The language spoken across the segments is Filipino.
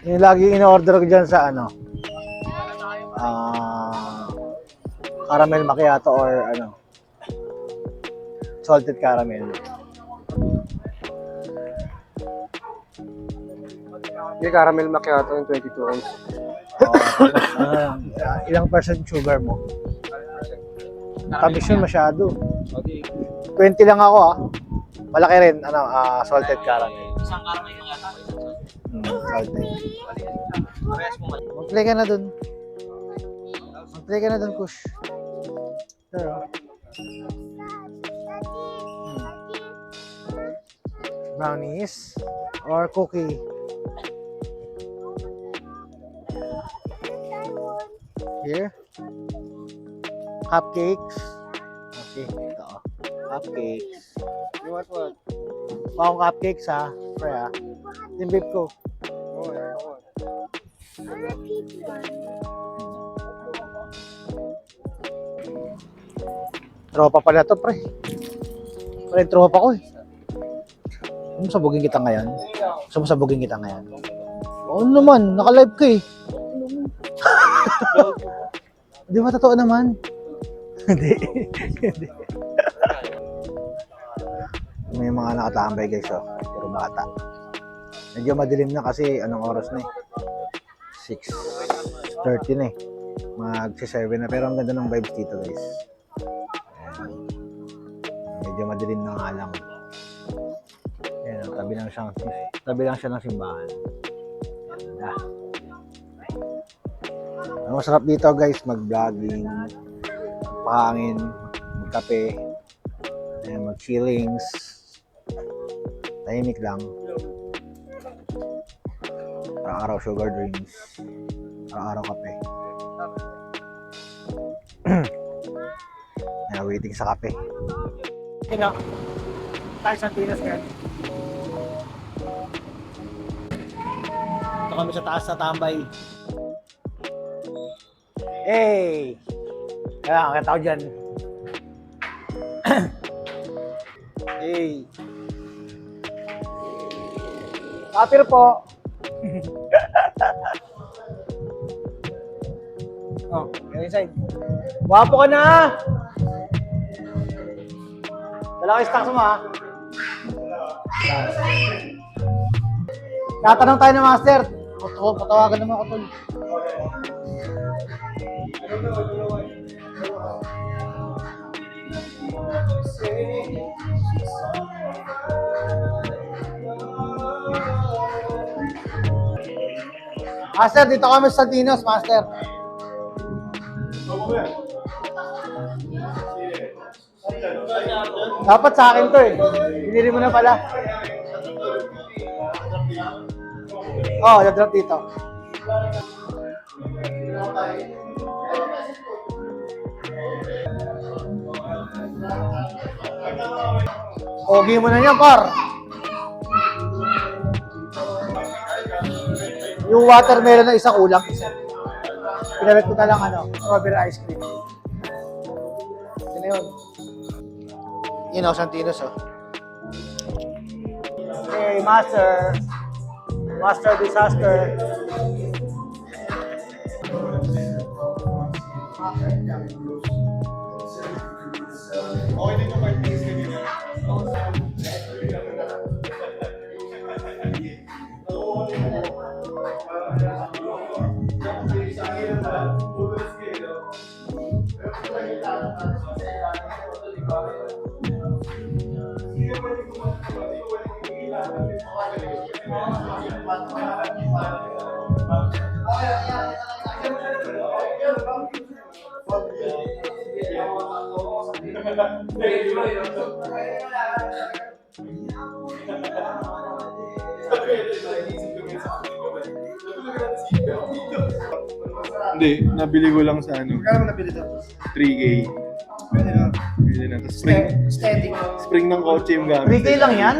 Yung lagi in-order ko dyan sa ano, ah, caramel macchiato or ano, salted caramel. Yung caramel macchiato yung 22 ounce. Oh, ano ah, ilang percent sugar mo? Tamis yun masyado. 20 lang ako ah. Malaki rin, ano, ah, salted caramel. Isang caramel yung yata. Mali. Mag-play ka na dun. Mag-play ka na dun, Kush. Pero, brownies or cookie. Here. Cupcakes. Okay, ito. Cupcakes. You want what? Pao cupcakes ha. Pre ha. Beef ko. Tropa pala to, pre. Pre, tropa ko eh. Sumusabugin kita ngayon. Sumusabugin kita ngayon. Oo naman, naka-live ka eh. Di ba totoo naman? Hindi. Hindi. May mga nakatambay guys oh. Puro bata. Medyo madilim na kasi anong oras na eh. 6.30 na eh. Mag-7 na. Pero ang ganda ng vibes dito guys. Ayan. Medyo madilim na nga lang. Ayan, oh, tabi lang siya, tabi lang siya ng simbahan. Ganda. Ang masarap dito guys, mag-vlogging, pahangin, magkape, ayan, mag-chillings, tahimik lang. Araw-araw sugar drinks, araw-araw kape. Ayan, waiting sa kape. Kino? Tayo sa Pinas ngayon. Ito kami sa taas sa tambay. Hey! Kaya kakita ko dyan. hey! Kapir po! oh, yung inside. Wapo ka na! Dala ko yung stocks mo ha. Tatanong tayo ng master. Puto, patawagan naman ako tol. Master, dito kami sa Dinos, Master. Dapat sa akin to eh. Binili mo na pala. Oh, na-drop dito. Pogi mo na yan, par. Yung watermelon na isa kulang isa. Pinalit ko na lang ano, strawberry ice cream. Yun na yun. Yun o, Santinos oh. Hey, Master. Master Disaster. Hindi, nabili ko lang sa ano, Kaya mo nabili to? 3K. Pwede na. Pwede na. Tapos spring, Steady. spring ng kotse yung gamit. 3K lang yan?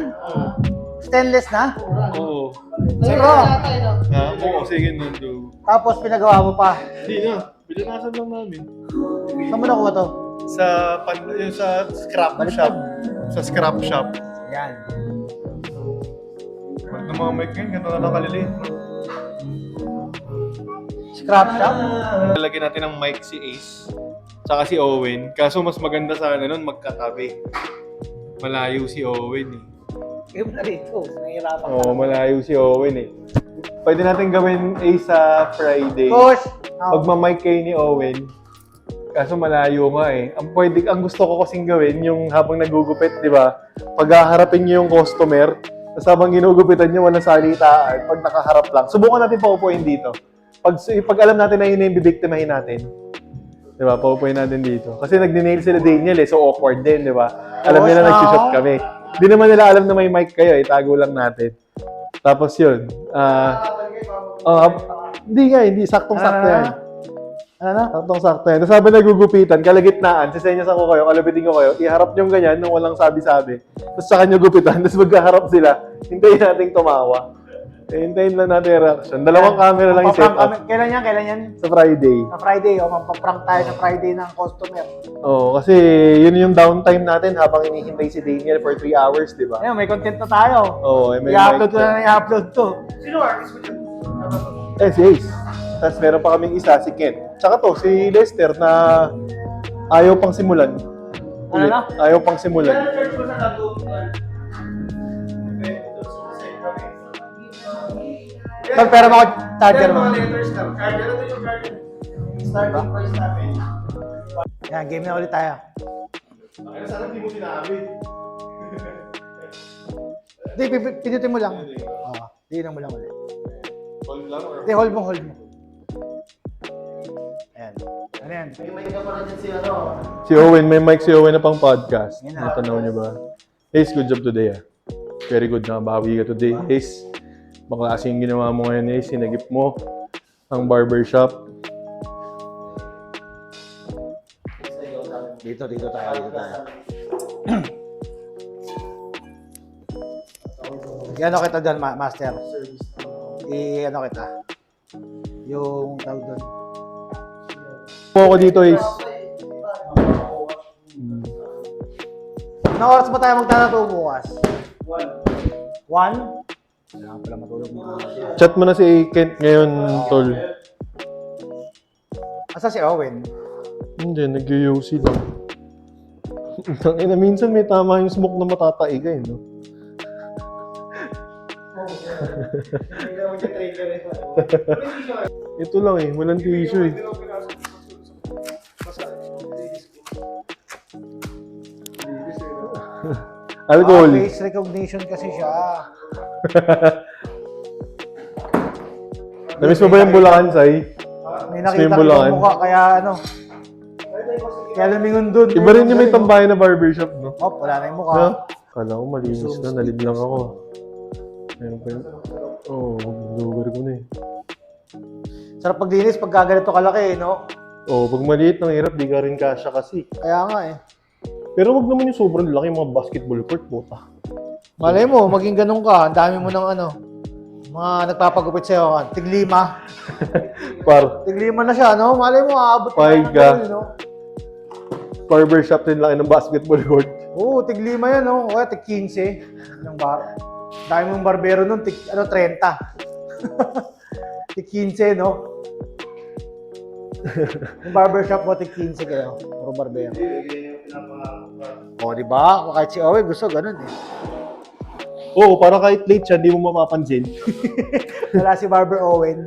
Stainless na? Oo. Zero. Ha? Oo, second nun do. Tapos pinagawa mo pa. Hindi na. Binanasan lang namin. Saan mo nakuha to? Sa, pan, yung sa scrap shop. Sa scrap shop. Yan. Pag ng mga mic ngayon, ganito na lang kaliliit. Scrap shop? Lalagyan natin ng mic si Ace. Tsaka si Owen. Kaso mas maganda sana nun magkatabi. Malayo si Owen eh. Game na rito. Nahihirapan ka. Oo, malayo si Owen eh. Pwede natin gawin Ace sa Friday. Push! Pag ma-mic kayo ni Owen, kaso malayo nga eh. Ang pwede, ang gusto ko kasing gawin, yung habang nagugupit, di ba? Pag haharapin niyo yung customer, tapos habang ginugupitan niyo, walang salitaan. Pag nakaharap lang, subukan natin paupuin dito. Pag, pag alam natin na yun na yung bibiktimahin natin, di ba? Paupuin natin dito. Kasi nag-nail sila Daniel eh, so awkward din, di ba? Alam nila Oo, nag-shoot no? kami. Di naman nila alam na may mic kayo, itago lang natin. Tapos yun, ah, ah, hindi nga, hindi, saktong-sakto Ah. yan. Ano na? Saktong sakto yan. Tapos sabi nagugupitan, kalagitnaan, sisenyasan ko kayo, kalabitin ko kayo, iharap nyo ganyan nung walang sabi-sabi. Tapos saka nyo gupitan, tapos magkaharap sila. Hintayin natin tumawa. Eh, hintayin lang natin yung reaction. Dalawang camera lang yung setup kami. Kailan yan? Kailan yan? sa Friday. Sa Friday. O, magpaprank tayo sa Friday ng customer. Oo, kasi yun yung downtime natin habang hinihintay si Daniel for 3 hours, di ba? Ayun, may content na tayo. Oo, eh, may I-upload mic ko na na i-upload to. Eh, si Ace. Tapos meron pa kaming isa, si Kent. Tsaka to, si Lester na ayaw pang simulan. Ano na? Ayaw pang simulan. Tol, pero mo ako charger mo. Yan, game na ulit tayo. Sana hindi mo sinabi. Hindi, pi- pinutin mo lang. Oo, tingnan mo lang ulit. Hold lang or... Hindi, hold mo, hold mo. Ayan. Ano yan? Si Owen, may mic si Owen na pang podcast. Yan na. Natanaw niyo ba? Ace, good job today ah. Very good na bawi ka today. Ace, bakla yung ginawa mo ngayon Ace. Sinagip mo ang barbershop. Dito, dito tayo, dito tayo. I-ano kita dyan, ma- master. I-ano kita. Yung tawag doon. Po ako dito Ace. Anong oras ba tayo magtatato bukas? One. One? Kailangan pala matulog mo. Chat mo na si Kent ngayon, tol. Asa si Owen? Hindi, nag-UC lang. Tangina, minsan may tama yung smoke na matataiga eh, no? Ito lang eh, walang tissue eh. Alcohol. Ah, face recognition kasi siya. Namiss mo ba yung Bulacan, Sai? May nakita yung ko yung mukha, kaya ano. Kaya lumingon dun. Iba rin yung may tambayan na barbershop, no? Oh, wala na yung mukha. Ha? Kala ko malinis na, nalib lang ako. Meron pa yun. Oo, oh, lugar ko na eh. Sarap paglinis pag gaganito kalaki, no? Oo, oh, pag maliit, nang hirap, di ka rin kasya kasi. Kaya nga eh. Pero wag naman yung sobrang laki mga basketball court, puta. Malay mo, maging ganun ka. Ang dami mo ng ano. Mga nagpapagupit sa'yo. Tiglima. Par, Tiglima na siya, no? Malay mo, aabot Pay ng ka. ganun, no? barbershop din laki ng basketball court. Oo, tiglima yan, no? O kaya tig 15. Yung bar. Dami mong barbero nun, tig, ano, 30. tig 15, no? yung barbershop mo, tig 15 kayo. Puro barbero. O, di ba? Kahit si Owen, gusto ganun eh. Oo, para kahit late siya, hindi mo mapapansin. Wala si Barber Owen.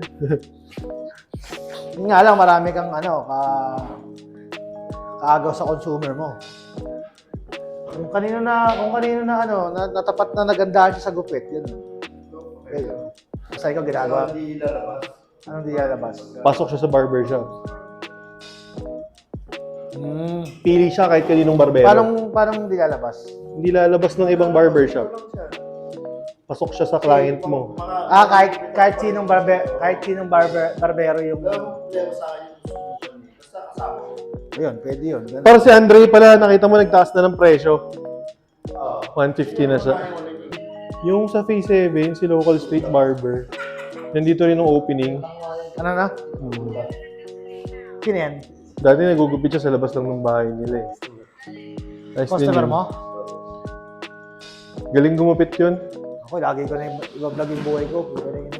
Yun nga lang, marami kang ano, ka kaagaw sa consumer mo. Kung kanino na, kung kanino na ano, na, natapat na naganda siya sa gupit, yun. Okay. Basta ikaw ginagawa. Anong di lalabas? Pasok siya sa barbershop. Hmm. Pili siya kahit kaninong barbero. Paano, paano di lalabas? Hindi lalabas ng ibang barbershop. Pasok siya sa client mo. Ah, kahit, kahit sinong barber, kahit sinong barber, barbero yung... Ayun, pwede yun. Ganun. Para si Andre pala, nakita mo nagtaas na ng presyo. 150 na siya. Yung sa Phase 7, si Local Street Barber, nandito rin ang opening. Ano na? Hmm. Sino yan? Dati nagugupit siya sa labas lang ng bahay nila eh. Nice din Customer yun. mo? Galing gumupit yun. Ako, lagi ko na yung iba-vlog yung buhay ko. Pero yun.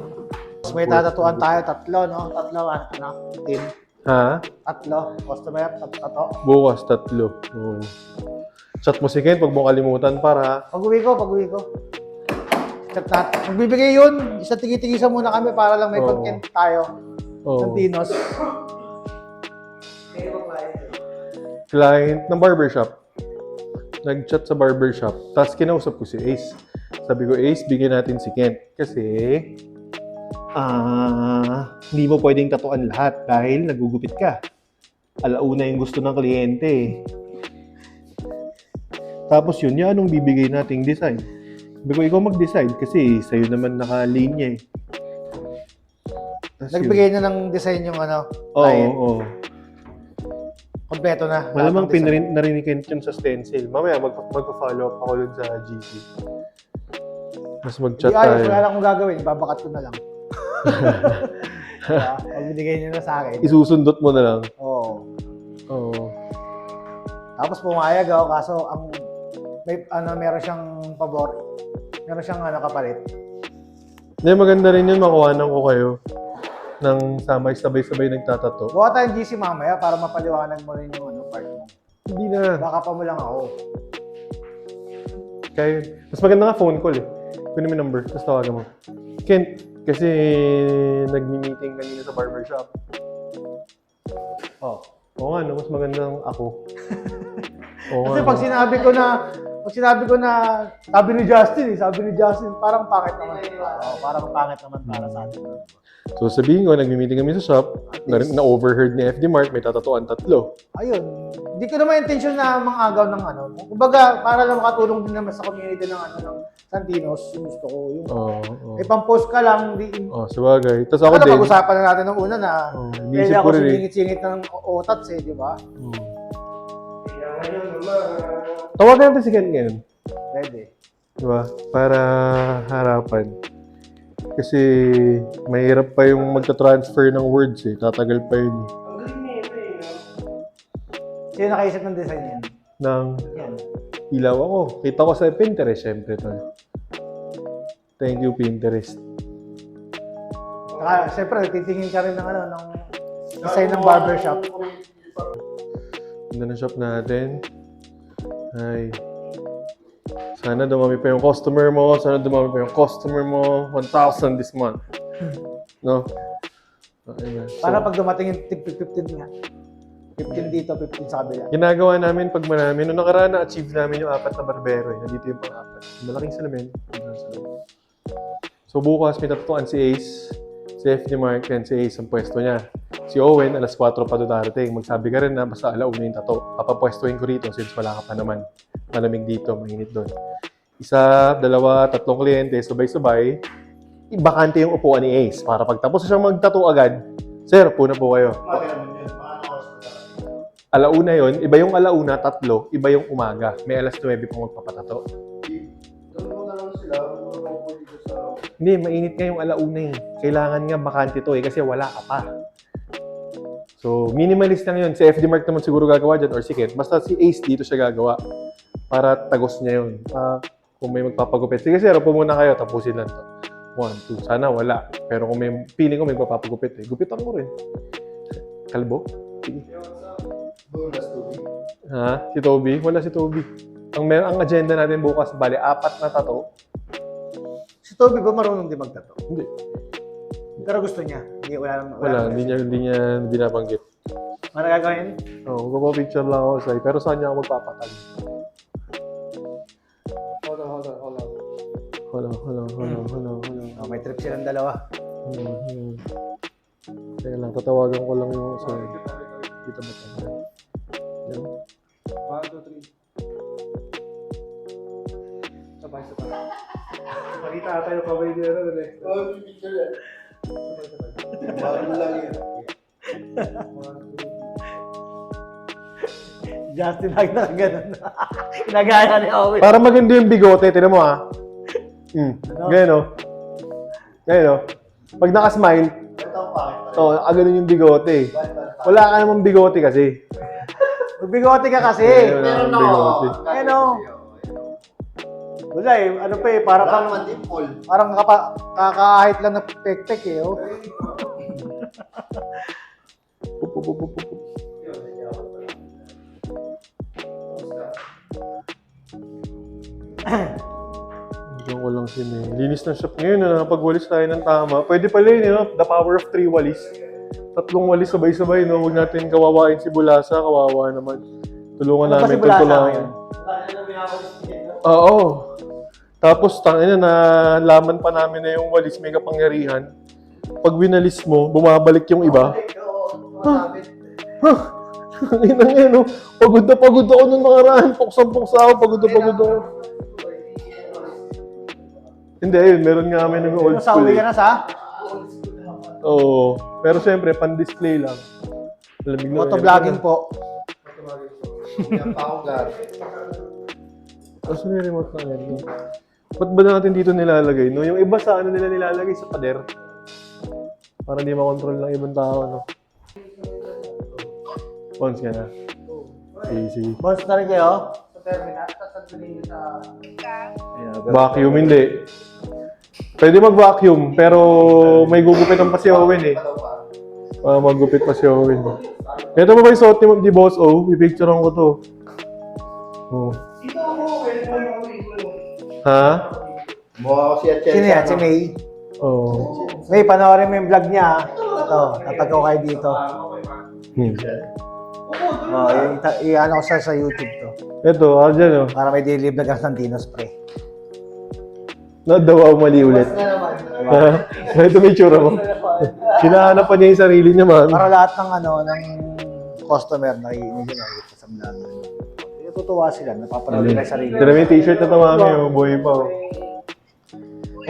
may tatatuan tayo, tatlo, no? Tatlo, ano, ano? Team. Ha? Tatlo. Customer, tat- tato. Bukas, tatlo. Oo. Chat mo si Kent, huwag mo kalimutan para. Pag uwi ko, pag uwi ko. Chat natin. Magbibigay yun. Isa tigi-tigisa muna kami para lang may Oo. content tayo. Oh. Santinos. client ng barbershop. Nag-chat sa barbershop. Tapos kinausap ko si Ace. Sabi ko, Ace, bigyan natin si Kent. Kasi, ah, hindi mo pwedeng tatuan lahat dahil nagugupit ka. Alauna yung gusto ng kliyente eh. Tapos yun, yan anong bibigay nating design. Sabi ko, ikaw mag-decide kasi sa'yo naman nakalinya eh. Yun. Nagbigay na ng design yung ano, Oo, client. oo. Kompleto na. Malamang Lahat ng design. pinarin, narinig yun sa stencil. Mamaya mag, magpa-follow up ako dun sa GC. Mas mag-chat Di ayos, tayo. wala lang akong gagawin. Babakat ko na lang. diba? Pag binigay niyo na sa akin. Isusundot mo na lang. Oo. Oo. Tapos pumayag ako, kaso ang may ano meron siyang pabor. Meron siyang ano kapalit. Hindi, maganda rin yun. Makuhanan ko kayo ng samay sabay-sabay nagtatato. Gawa tayong GC mamaya para mapaliwanag mo rin yung ano part mo. Hindi na. Baka pa mo lang ako. Kaya. Mas maganda nga phone call eh. Kunin mo number, tapos tawagan mo. Kent, kasi nagmi-meeting kanina sa barbershop. Oh. Oo nga, no? Mas magandang ako. Oo Kasi nga, pag no? sinabi ko na pag sinabi ko na sabi ni Justin eh, sabi ni Justin, parang pangit naman. Oh, parang pangit naman para sa atin. So sabihin ko, nagmi-meeting kami sa shop, na, na-overheard ni FD Mark, may tatatuan tatlo. Ayun. Hindi ko naman intention na mangagaw ng ano. Kumbaga, para lang makatulong din naman sa community ng ano ng Santinos, yung gusto ko yung Oo. oo. may pang-post ka lang, di, Oh, sabagay. Tapos ako Ako din. pag-usapan na natin ng una na Oh, kaya iniisip ako ko rin eh. singit-singit ng otats eh, di ba? Oh. Naman. Tawagan natin si Ken ngayon. Pwede. Di ba? Para harapan. Kasi mahirap pa yung magta-transfer ng words eh. Tatagal pa yun Sino nakaisip ng design yan? Nang Yan. ilaw ako. Kita ko sa Pinterest, syempre to. Thank you, Pinterest. Saka, syempre, titingin ka rin ng ano, ng design ng barbershop. Ganda ng shop natin. Ay. Sana dumami pa yung customer mo. Sana dumami pa yung customer mo. 1,000 this month. No? Okay na. So, Para pag dumating yung tip 15 nga. 15 dito, 15 sa kabila. ginagawa namin pag marami. Noong nakaraan na-achieve namin yung apat na barbero. Eh. Nandito yung pang-apat. Malaking salamin. So bukas may tatutuan si Ace, si FD Mark, and si Ace ang pwesto niya. Si Owen, alas 4 pa doon darating. Magsabi ka rin na basta alauna yung tato. Papapwestuhin ko rito since wala ka pa naman. Malamig dito, mainit doon. Isa, dalawa, tatlong kliyente, sabay-sabay. Ibakante yung upuan ni Ace para pag tapos siyang magtato agad, Sir, puna po kayo. Alauna yon, iba yung alauna, tatlo, iba yung umaga. May alas 9 pang magpapatato. Hindi, mainit nga yung alauna eh. Kailangan nga bakante to eh, kasi wala ka pa. So, minimalist lang yun. Si FD Mark naman siguro gagawa dyan or si Kent. Basta si Ace dito siya gagawa. Para tagos niya yun. Ah, kung may magpapagupit. Sige sir, upo muna kayo. Tapusin lang to. One, two. Sana wala. Pero kung may feeling ko may magpapagupit eh. Gupitan mo rin. Kalbo? Sige. Ha? Si Toby? Wala si Toby. Ang, mer- ang agenda natin bukas, bali, apat na tato. Si Toby ba marunong din magtato? Hindi. Pero gusto niya. Hindi, wala naman. Wala, hindi niya, hindi niya binabanggit. Ano gagawin? Oo, oh, magpapicture lang ako sa'yo. Pero saan niya ako magpapatag? Hold on, hold on, hold on. Hold on, hold on, hold on, hold on, hold on. Oh, may trip silang dalawa. Hmm, hmm. Teka lang, tatawagan ko lang yung sa... Dito ba ito? Yan. One, two, three. Sabay, sabay. Makita ata yung kamay niya na ulit. Oh, picture yan. Sabay, sabay. Bago lang yan. Justin lagi na ganun. Ginagaya ni Owen. Para maganda yung bigote, tinan mo ah. Hmm, Ano? ganyan o. Ganyan o. Pag nakasmile, Ito ang pangit. oh, ah, ganun yung bigote. Wala ka namang bigote kasi. Magbigote ka kasi. Ayun, Meron ako. bigote. Ano? Wala eh, ano pa eh, para Wala pang, naman din, Paul. parang kapa, kakahit lang na pek-pek eh, oh. Pup, pup, pup, pup, pup. Diyan ko lang sin eh. Linis ng shop ngayon na nakapagwalis tayo ng tama. Pwede pala yun, you know? the power of three walis. Tatlong walis sabay-sabay, no? Huwag natin kawawain si Bulasa, kawawa naman. Tulungan Ano namin si Bulasa tutulungan. Oo. Tapos, tangina na laman pa namin na yung walis may kapangyarihan. Pag winalis mo, bumabalik yung iba. Huh? Inang yan, oh. Pagod na pagod ako nung nakaraan. Puksang-puksa ako, pagod na pagod ako. Hindi, ayun, meron nga kami ng old Ano, sa school. uwi eh. ka na sa? Oo. Pero siyempre, pan-display lang. Lamig na Motovlogging po. Yan pa ako gar. Kasi may remote na yan. Ba't ba natin dito nilalagay? No? Yung iba sa ano nila nilalagay sa pader. Para hindi makontrol ng ibang tao, no? Pons ka na. Sige, sige. Boss na rin kayo? Vacuum, hindi. Pwede mag-vacuum, pero may gugupitan pa si Owen eh. Ah, maggupit pa si Owen. Ito ba ba yung suot ni, ni Boss O? Pipicturean ko to. Oh. Ha? Mukha ko si Atienza. Sino yan? Si May? Oh. May, panoorin mo yung vlog niya. ah. Ito, tatagaw kayo dito. Hmm. Oh, i- ita- i-ano ko sa, sa YouTube to. Ito, ah, dyan oh. Para may dilib na Constantino spray. Nadawa mali ulit. Ha? Ito may tsura mo. Hinahanap pa niya yung sarili niya, man. Para lahat ng ano, ng customer na hindi nakikita sa vlog. Natutuwa sila, napapanood nila yung sarili. Ito na may t-shirt na tumami, oh. Buhay pa, oh.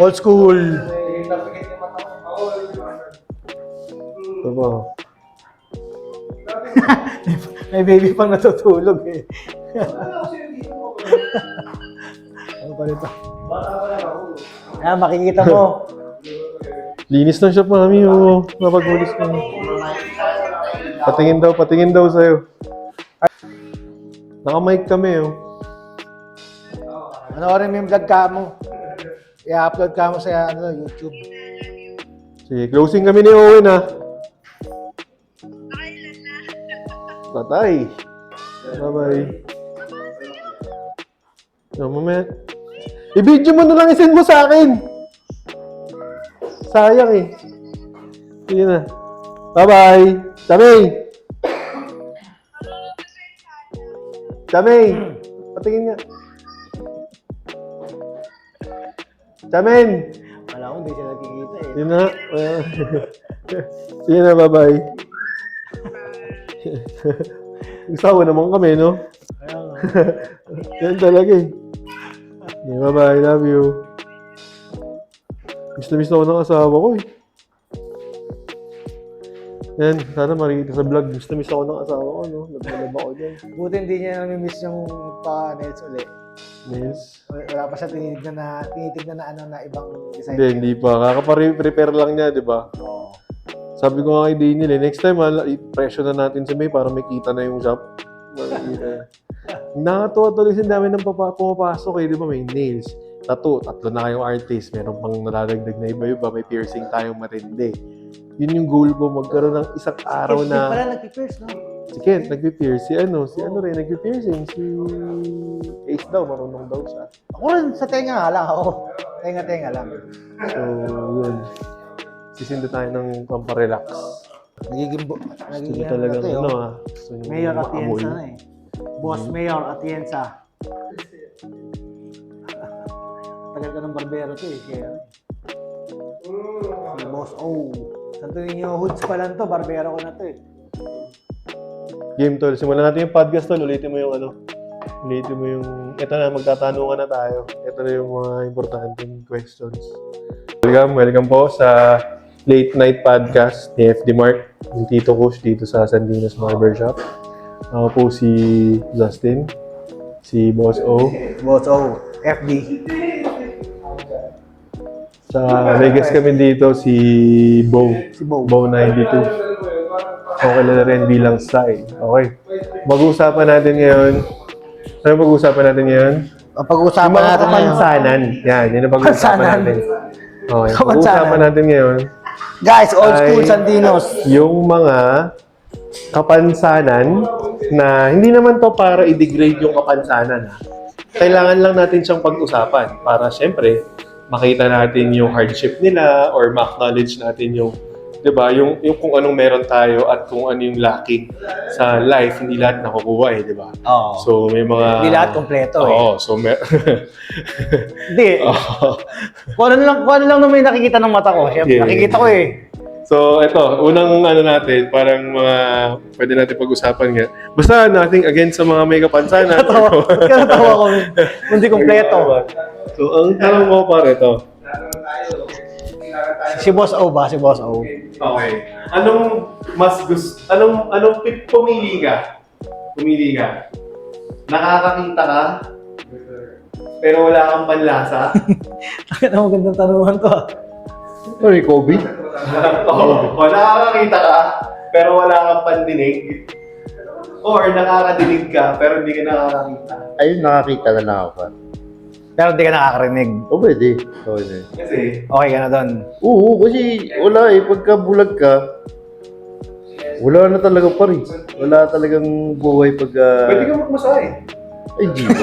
Old school. Ito pa, oh. May baby pang natutulog eh. ano pa nito? Ayan, makikita mo. Linis ng shop, mami, oh. Napagbulis ka. Patingin daw, patingin daw sa'yo. Naka-mic kami, oh. Panoorin mo yung vlog ka mo. I-upload ka mo sa ano, YouTube. Sige, closing kami ni Owen, ha. Patay. Bye-bye. No, mamaya. I-video mo na lang, isend mo sa akin. Sayang eh. Sige na. Bye-bye. Tamay! Tamay! Patingin nga. Tamen! Wala ko, hindi siya nakikita eh. Yun na. Sige na, bye-bye. Usawa naman kami, no? Kaya nga. Yan talaga eh. Okay, bye-bye. Love you. Miss na miss na ako ng asawa ko eh. Yan, sana makikita sa vlog. Miss na miss ako ng asawa ko, no? Nagmalab ako dyan. Buti hindi niya nami-miss yung pa-nails ulit. Miss. Wala pa siya tinitignan na, tinitignan na ano na ibang design. Hindi, hindi pa. Kakapa-prepare lang niya, di ba? Oo. Sabi ko nga kay Daniel eh, next time, hala, i-presyo na natin si May para may kita na yung shop. Makikita. Nakakatuwa tuloy kasi dami ng papa, pumapasok eh, di ba? May nails, tattoo, tatlo na kayong artist, meron pang nalalagdag na iba-iba, may piercing tayong matindi. Yun yung goal ko, magkaroon ng isang araw pala na... nag-pierce, no? Si Kent, nagpi-pierce. Si ano, si ano rin, nagpi-piercing. Si Ace daw, marunong daw siya. Ako rin, sa tenga nga lang ako. Tenga-tenga lang. So, yun. Sisindo tayo ng pamparelax. Nagiging, bu- Gusto nagiging niyo talagang eh, ano oh. ah. Gusto niyo Mayor maamoy. Atienza na eh. Boss Mayor Atienza. Tagal ka ng barbero to eh. Kaya, si Boss O. Santo Niño Hoods pa lang to. Barbero ko na to eh. Game tol, simulan natin yung podcast tol. Ulitin mo yung ano. Ulitin mo yung... Ito na, magtatanungan na tayo. Ito na yung mga importanteng questions. Welcome, welcome po sa Late Night Podcast ni FD Mark, yung Tito Kush dito sa Sandinas Barbershop. Ako po si Justin, si Boss O. Boss O. FD. Sa Vegas kami dito si Bo. Si Bo. Bo 92. Ako kilala rin bilang Sai. Okay. Mag-uusapan natin ngayon. Ano pag-uusapan natin ngayon? Ang pag-uusapan mga natin ngayon. kapansanan. Yan, yun ang pag-uusapan Kapansanan. natin. Okay, Kapansanan. pag-uusapan natin ngayon. Guys, old school Ay- Sandinos. Yung mga kapansanan na hindi naman to para i-degrade yung kapansanan. Ha? Kailangan lang natin siyang pag-usapan para syempre makita natin yung hardship nila or ma-acknowledge natin yung 'di ba yung yung kung anong meron tayo at kung ano yung lacking sa life hindi lahat nakukuha eh 'di ba Oo. so may mga Hindi lahat kompleto eh. Oo, so may Hindi. Oo. Kung ano lang, kung ano lang yung nakikita ng mata ko. Siyempre, Yeah. nakikita ko eh. So, ito, unang ano natin, parang mga pwede natin pag-usapan nga. Basta nothing against sa mga may kapansanan. Natawa. Kaya natawa ko. Hindi kompleto. so, ang tanong ko pare ito. Si Boss O ba? Si Boss O. Okay. Anong mas gusto, anong, anong pi- pumili ka? Pumili ka. Nakakakita ka, pero wala kang panlasa. Ano magandang tanungan to ah. Sorry, Kobe. Oo. O, nakakakita ka, pero wala kang pandinig. Or nakakadinig ka, pero hindi ka nakakakita. Ayun, nakakita na lang ako. Pero hindi ka nakakarinig. O, pwede. Pwede. Kasi, Okay ka na doon. Oo, kasi wala eh. Pagka bulag ka, wala na talaga pa rin. Wala talagang buhay pagka... pwede ka magmasahe. Ay, di ba?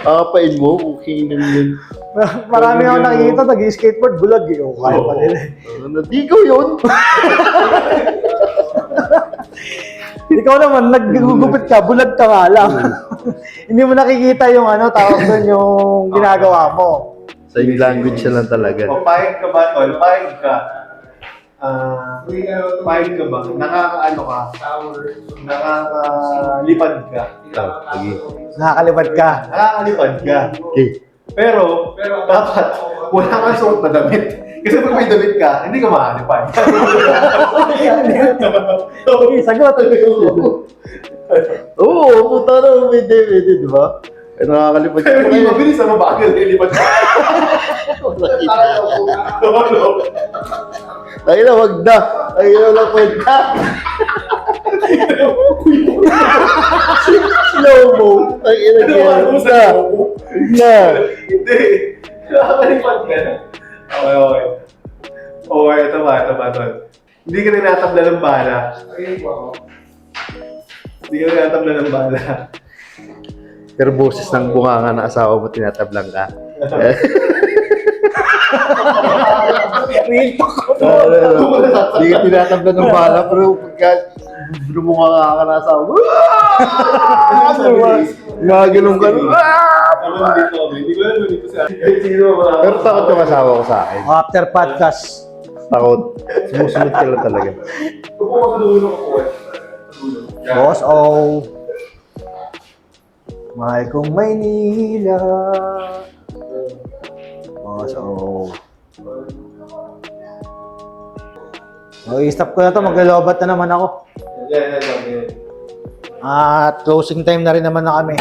Kakapain mo kung hinom yun. Marami akong nakikita, nag-skateboard, bulag eh. O, kaya pa nila. eh. Ano, di ko yun. Ikaw naman, naggugupit ka, bulag ka nga lang. Hindi mo nakikita yung ano, tawag doon yung ginagawa mo. Sa yung language na lang talaga. Pahig ka ba, tol? Pahig ka. Ah, pahig ka ba? Nakakaano ka? Nakakalipad ka. Nakakalipad ka. Nakakalipad ka. Okay. Pero, dapat, wala kang suot na damit. Kasi pag may damit ka, hindi ka makalipad. Okay, sagot. Oo, puta na. Pwede, pwede, di ba? Eh, nakakalipad ka Pero hindi mabilis na mabagal na ilipad ka. Ano? Ay na, wag na. Ay na, wala kwenta. Slow mo. Ay na, Ano wag na. Na. Hindi. Nakakalipad ka na. Okay, okay. Okay, ito ba, ito ba, tol. Hindi ka tinatabla ng bala. Hindi ka tinatabla ng bala. Pero boses ng bunganga na asawa mo tinatablang ka. Real talk. Hindi ka tinatabla ng bala, pero pagka lumukha ka na asawa mo, Gaganon ka. Alam mo dito, hindi ko alam dito sa Sino ba? Pero takot yung asawa ko sa akin. After podcast, Takot. Sumusunod ka lang talaga. Upo ka sa dulo ko. Boss O. Mahal kong Maynila. Boss O. Oh, i-stop ko na to. Maglalobat na naman ako. At closing time na rin naman na kami.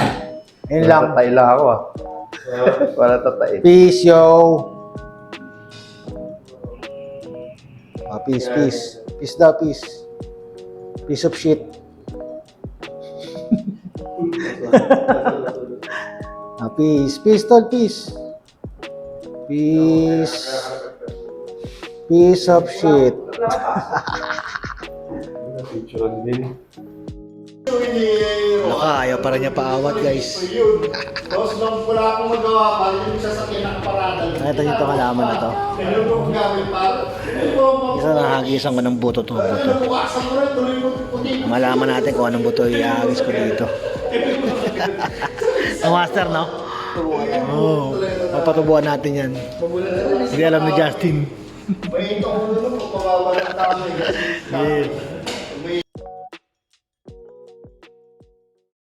Yun lang. Tatay lang ako ah. Para tatay. Peace, yo. Ah, peace, peace. Peace daw, peace. Piece of shit. ah, peace. Peace, tol, peace. Peace. Piece of shit. Naka, ayaw pa rin niya paawat, guys. Tapos nung wala akong magawa pa, yung sasakyan nakaparada. Nakita niyo itong halaman na to. Ano kung gawin pa? Isa nahagisan ko ng buto to buto. Malaman natin kung anong buto iagis ko dito. Ang master, no? Oo. Oh, papatubuan natin yan. Hindi alam ni Justin. May ito ulo nung pagpababa ng tao. Yeah.